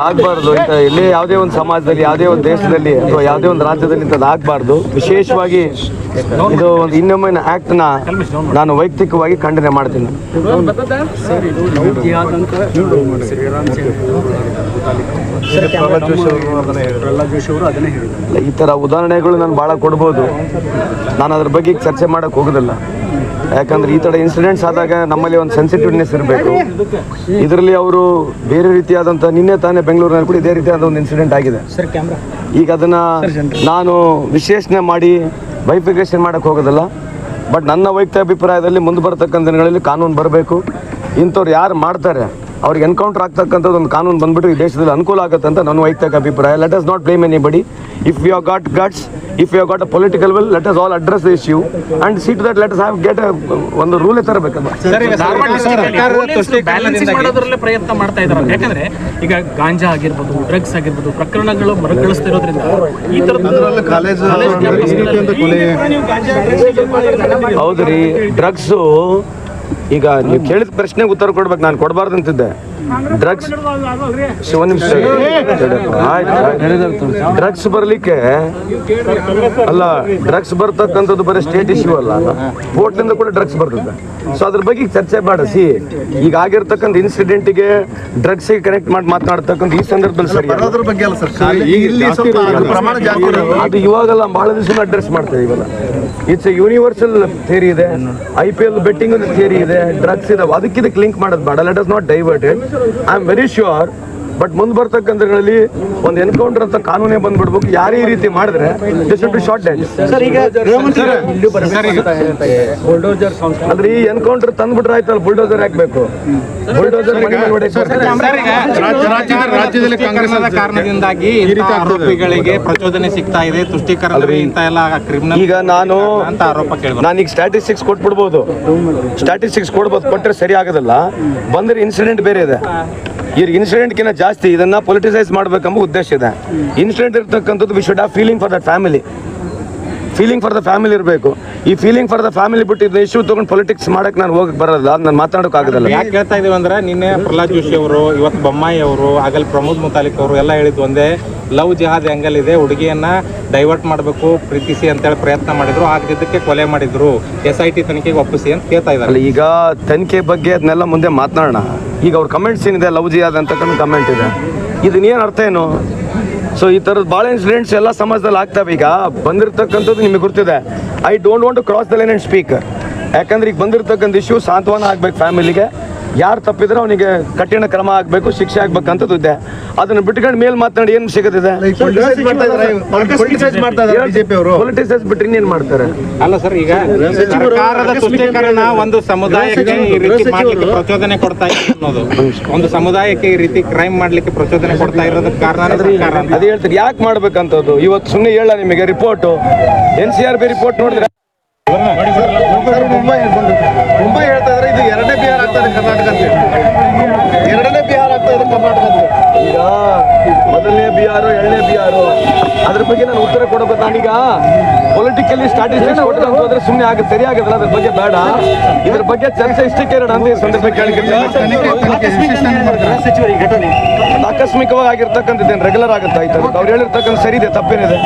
ಆಗ್ಬಾರ್ದು ಇಂಥ ಇಲ್ಲಿ ಯಾವುದೇ ಒಂದು ಸಮಾಜದಲ್ಲಿ, ಯಾವುದೇ ಒಂದು ದೇಶದಲ್ಲಿ ಅಥವಾ ಯಾವುದೇ ಒಂದು ರಾಜ್ಯದಲ್ಲಿ ಇಂಥದ್ದು ಆಗಬಾರ್ದು. ವಿಶೇಷವಾಗಿ ಇದು ಒಂದು ಇನ್ನೊಮ್ಮೆ ಆ್ಯಕ್ಟ್ನ ನಾನು ವೈಯಕ್ತಿಕವಾಗಿ ಖಂಡನೆ ಮಾಡ್ತೀನಿ. ಈ ಥರ ಉದಾಹರಣೆಗಳು ನಾನು ಭಾಳ ಕೊಡ್ಬೋದು. ನಾನು ಅದ್ರ ಬಗ್ಗೆ ಚರ್ಚೆ ಮಾಡೋಕ್ಕೆ ಹೋಗೋದಿಲ್ಲ. ಯಾಕಂದ್ರೆ ಈ ಥರ ಇನ್ಸಿಡೆಂಟ್ಸ್ ಆದಾಗ ನಮ್ಮಲ್ಲಿ ಒಂದು ಸೆನ್ಸಿಟಿವ್ನೆಸ್ ಇರಬೇಕು. ಇದರಲ್ಲಿ ಅವರು ಬೇರೆ ರೀತಿಯಾದಂಥ ನಿನ್ನೆ ತಾನೇ ಬೆಂಗಳೂರಿನಲ್ಲಿ ಕೂಡ ಇದೇ ರೀತಿಯಾದ ಒಂದು ಇನ್ಸಿಡೆಂಟ್ ಆಗಿದೆ. ಈಗ ಅದನ್ನ ನಾನು ವಿಶ್ಲೇಷಣೆ ಮಾಡಿ ವೈಫಿಕೇಶನ್ ಮಾಡಕ್ಕೆ ಹೋಗೋದಲ್ಲ ಬಟ್ ನನ್ನ ವೈಯಕ್ತಿಕ ಅಭಿಪ್ರಾಯದಲ್ಲಿ ಮುಂದೆ ಬರ್ತಕ್ಕಂಥ ದಿನಗಳಲ್ಲಿ ಕಾನೂನು ಬರಬೇಕು. ಇಂಥವ್ರು ಯಾರು ಮಾಡ್ತಾರೆ? ಅವ್ರಿಗೆ ಎನ್ಕೌಂಟರ್ ಆಗ್ತಕ್ಕಂಥದ್ದು ಒಂದು ಕಾನೂನು ಬಂದ್ಬಿಟ್ಟು ಈ ದೇಶದಲ್ಲಿ ಅನುಕೂಲ ಆಗುತ್ತೆ ಅಂತ ನನ್ನ ವೈಯಕ್ತಿಕ ಅಭಿಪ್ರಾಯ. Let us not blame anybody if you have got guts if you got a political will let us all address the issue and to that let have get ಒಂದು ರೂಲೇ ತರಬೇಕಲ್ಲ ಬ್ಯಾಲೆನ್ಸಿಂಗ್ ಮಾಡೋದ್ರಲ್ಲೇ ಪ್ರಯತ್ನ ಮಾಡ್ತಾ ಇದ್ದಾರೆ. ಯಾಕಂದ್ರೆ ಈಗ ಗಾಂಜಾ ಆಗಿರ್ಬೋದು ಡ್ರಗ್ಸ್ ಆಗಿರ್ಬೋದು ಪ್ರಕರಣಗಳು ಮರುಕಳಿಸ್ತಿರೋದ್ರಿಂದ ಈ ತರದ ಹೌದ್ರಿ ಹೌದು ರೀ ಡ್ರಗ್ಸು ಈಗ ನೀವು ಕೇಳಿದ ಪ್ರಶ್ನೆಗೆ ಉತ್ತರ ಕೊಡ್ಬೇಕು ನಾನು ಕೊಡಬಾರ್ದು ಅಂತಿದ್ದೆ ಡ್ರಗ್ಸ್ ಶಿವ ನಿಮಿಷ ಡ್ರಗ್ಸ್ ಬರಲಿಕ್ಕೆ ಅಲ್ಲ ಡ್ರಗ್ಸ್ ಬರ್ತಕ್ಕಂಥದ್ದು ಬರೀ ಸ್ಟೇಟ್ ಇಶ್ಯೂ ಅಲ್ಲ ಕೋರ್ಟ್ಲಿಂದ ಕೂಡ ಡ್ರಗ್ಸ್ ಬರ್ತದೆ ಸೊ ಅದ್ರ ಬಗ್ಗೆ ಚರ್ಚೆ ಬೇಡ ಸಿ ಈಗ ಆಗಿರ್ತಕ್ಕಂಥ ಇನ್ಸಿಡೆಂಟಿಗೆ ಡ್ರಗ್ಸಿಗೆ ಕನೆಕ್ಟ್ ಮಾಡಿ ಮಾತನಾಡ್ತಕ್ಕಂಥ ಈ ಸಂದರ್ಭದಲ್ಲಿ ಸರಿ ಅದು ಇವಾಗೆಲ್ಲ ಬಹಳ ದಿವಸ ಅಡ್ರೆಸ್ ಮಾಡ್ತೇವೆ ಇವೆಲ್ಲ ಇಟ್ಸ್ ಎ ಯೂನಿವರ್ಸಲ್ ಥಿಯರಿ ಇದೆ I P L betting theory ಇದೆ ಡ್ರಗ್ಸ್ ಇದಾವೆ ಅದಕ್ಕಿದಕ್ಕೆ ಲಿಂಕ್ ಮಾಡೋದು ಬೇಡ. Let us not diverted I am very sure but ಮುಂದೆ ಬರ್ತಕ್ಕಂಥ ದಿನಗಳಲ್ಲಿ ಒಂದು ಎನ್ಕೌಂಟರ್ ಅಂತ ಕಾನೂನೇ ಬಂದ್ಬಿಡ್ಬೇಕು. ಯಾರೇ ಈ ರೀತಿ ಮಾಡಿದ್ರೆ ಬಿ ಶಾರ್ಟ್ ಅಂದ್ರೆ ಈ ಎನ್ಕೌಂಟರ್ ತಂದ್ಬಿಟ್ರೆ ಆಯ್ತಲ್ಲ ಬುಲ್ಡೋಸರ್ ಹಾಕ್ಬೇಕು. ಬುಲ್ಡೋಸರ್ ರಾಜ್ಯದಲ್ಲಿ- ರಾಜ್ಯದಲ್ಲಿ ಕಾಂಗ್ರೆಸ್ ಕಾರಣದ ಕಾರಣದಿಂದಾಗಿ ಆರೋಪಿಗಳಿಗೆ ಪ್ರಚೋದನೆ ಸಿಗ್ತಾ ಇದೆ. ತುಷ್ಟೀಕರಣ ಇಂಥ ಎಲ್ಲ ಕ್ರಿಮಿನಲ್ ಈಗ ನಾನು ಅಂತ ಆರೋಪ ಕೇಳಿದ್ರು ನಾನೀಗ ಸ್ಟ್ಯಾಟಿಸ್ಟಿಕ್ಸ್ ಕೊಟ್ಬಿಡ್ಬೋದು. ಸ್ಟ್ಯಾಟಿಸ್ಟಿಕ್ಸ್ ಕೊಡ್ಬೋದು ಕೊಟ್ಟರೆ ಸರಿ ಆಗೋದಲ್ಲ. ಬಂದ್ರೆ ಇನ್ಸಿಡೆಂಟ್ ಬೇರೆ ಇದೆ. ಈಗ ಕಿನ್ನ ಜಾಸ್ತಿ, ಇದನ್ನ ಪೊಲಿಟಿಸೈಸ್ ಮಾಡ್ಬೇಕಂಬ ಉದ್ದೇಶ ಇದೆ. ಇನ್ಸಿಡೆಂಟ್ ಇರ್ತಕ್ಕಂಥದ್ದು we should a feeling for the family feeling for the family ಇರಬೇಕು. ಈ ಫೀಲಿಂಗ್ ಫಾರ್ ದ ಫ್ಯಾಮಿಲಿ ಬಿಟ್ಟು ಇದನ್ನ ಇಶ್ಯೂ ತೊಗೊಂಡು ಪೊಲಿಟಿಕ್ಸ್ ಮಾಡಕ್ಕೆ ನಾನು ಹೋಗಕ್ಕೆ ಬರಲ್ಲ, ನಾನು ಮಾತಾಡೋಕೆ ಆಗೋದಿಲ್ಲ. ಯಾಕೆ ಹೇಳ್ತಾ ಇದೀವಿ ಅಂದ್ರೆ, ನಿನ್ನೆ ಪ್ರಹ್ಲಾದ್ ಜೋಶಿ ಅವರು, ಇವತ್ತು ಬೊಮ್ಮಾಯಿ ಅವರು ಆಗಲ್ ಪ್ರಮೋದ್ ಮುತಾಲಿಕ್ ಅವರು ಎಲ್ಲ ಹೇಳಿದ್ದು ಒಂದೇ ಲವ್ ಜಿಹಾದ್ ಆ್ಯಂಗಲ್ ಇದೆ, ಹುಡುಗಿಯನ್ನ ಡೈವರ್ಟ್ ಮಾಡಬೇಕು, ಪ್ರೀತಿಸಿ ಅಂತೇಳಿ ಪ್ರಯತ್ನ ಮಾಡಿದ್ರು, ಆಗದಿದ್ದಕ್ಕೆ ಕೊಲೆ ಮಾಡಿದ್ರು. ಎಸ್ ಐ ಟಿ ತನಿಖೆಗೆ ಒಪ್ಪಿಸಿ ಅಂತ ಕೇಳ್ತಾ ಇದ್ದಾರೆ. ಈಗ ತನಿಖೆ ಬಗ್ಗೆ ಅದನ್ನೆಲ್ಲ ಮುಂದೆ ಮಾತನಾಡೋಣ. ಈಗ ಅವ್ರ ಕಮೆಂಟ್ಸ್ ಏನಿದೆ ಲವ್ ಜಿಹಾದ್ ಅಂತಕ್ಕಂಥ ಕಮೆಂಟ್ ಇದೆ. ಇದನ್ನೇನು ಅರ್ಥ ಏನು? ಸೊ ಈ ಥರದ್ದು ಭಾಳ ಇನ್ಸಿಡೆಂಟ್ಸ್ ಎಲ್ಲ ಸಮಾಜದಲ್ಲಿ ಆಗ್ತವೆ. ಈಗ ಬಂದಿರತಕ್ಕಂಥದ್ದು ನಿಮಗೆ ಗೊತ್ತಿದೆ. I don't want to cross the line and speak ಯಾಕಂದ್ರೆ ಈಗ ಬಂದಿರತಕ್ಕಂಥ ಇಶ್ಯೂ ಸಾಂತ್ವನ ಆಗ್ಬೇಕು ಫ್ಯಾಮಿಲಿಗೆ ಯಾರು ತಪ್ಪಿದ್ರೆ ಅವನಿಗೆ ಕಠಿಣ ಕ್ರಮ ಆಗಬೇಕು ಶಿಕ್ಷೆ ಆಗ್ಬೇಕಂತದ್ದು ಇದೆ. ಅದನ್ನ ಬಿಟ್ಕೊಂಡು ಮೇಲ್ ಮಾತನಾಡಿ ಏನು ಸಿಗುತ್ತಿದೆ ಬಿಟ್ಟರೆ ಪೊಲಿಟಿಸೈಸ್ ಬಿಟ್ರೆ ಇನ್ನೇನು ಮಾಡ್ತಾರೆ? ಅಲ್ಲ ಸರ್ ಈಗ ಸರ್ಕಾರದ ತುಷ್ಟೀಕರಣ ಒಂದು ಸಮುದಾಯಕ್ಕೆ ಈ ರೀತಿ ಮಾಡ್ಲಿಕ್ಕೆ ಪ್ರಚೋದನೆ ಕೊಡ್ತಾ ಇದೆ ಅನ್ನೋದು. ಒಂದು ಸಮುದಾಯಕ್ಕೆ ಈ ರೀತಿ ಕ್ರೈಮ್ ಮಾಡ್ಲಿಕ್ಕೆ ಪ್ರಚೋದನೆ ಕೊಡ್ತಾ ಇರೋದಕ್ಕೆ ಕಾರಣ ಅದೇ ಹೇಳ್ತಾರೆ ಯಾಕೆ ಮಾಡ್ಬೇಕಂತದ್ದು? ಇವತ್ತು ಸುಮ್ಮನೆ ಹೇಳ ನಿಮಗೆ report N C R B report ನೋಡಿದ್ರೆ ಸರ್, ಮುಂಬೈ ಮುಂಬೈ ಹೇಳ್ತಾ ಇದ್ರೆ ಇದು ಎರಡನೇ ಬಿಹಾರ ಆಗ್ತಾ ಇದೆ ಕರ್ನಾಟಕ ಅಂತ ಎರಡನೇ ಬಿಹಾರ ಆಗ್ತಾ ಇದೆ ಕರ್ನಾಟಕ ಅಂತ. ಈಗ ಮೊದಲನೇ ಬಿಹಾರು ಎರಡನೇ ಬಿಹಾರು. ಅದ್ರ ಬಗ್ಗೆ ನಾನು ಉತ್ತರ ಕೊಡಬೇಕು ನಾನೀಗ ಪೊಲಿಟಿಕಲಿ ಸ್ಟ್ರಾಟಜಿಕ್ಸ್ ಕೊಟ್ಟು ಹೋದ್ರೆ ಸುಮ್ಮನೆ ಆಗ ಸರಿ ಆಗೋದಿಲ್ಲ ಅದ್ರ ಬಗ್ಗೆ ಬೇಡ. ಇದ್ರ ಬಗ್ಗೆ ಚರ್ಚೆ ಇಷ್ಟಕ್ಕೆ ಇರೋಣ ಅಂತ ಈ ಸಂದರ್ಭ ಕೇಳಿಕೆ ಆಕಸ್ಮಿಕವಾಗಿ ಆಗಿರ್ತಕ್ಕಂಥದ್ದೇನು ರೆಗ್ಯುಲರ್ ಆಗುತ್ತೆ ಆಯ್ತು ಅವ್ರು ಹೇಳಿರ್ತಕ್ಕಂಥ ಸರಿ ಇದೆ ತಪ್ಪೇನಿದೆ.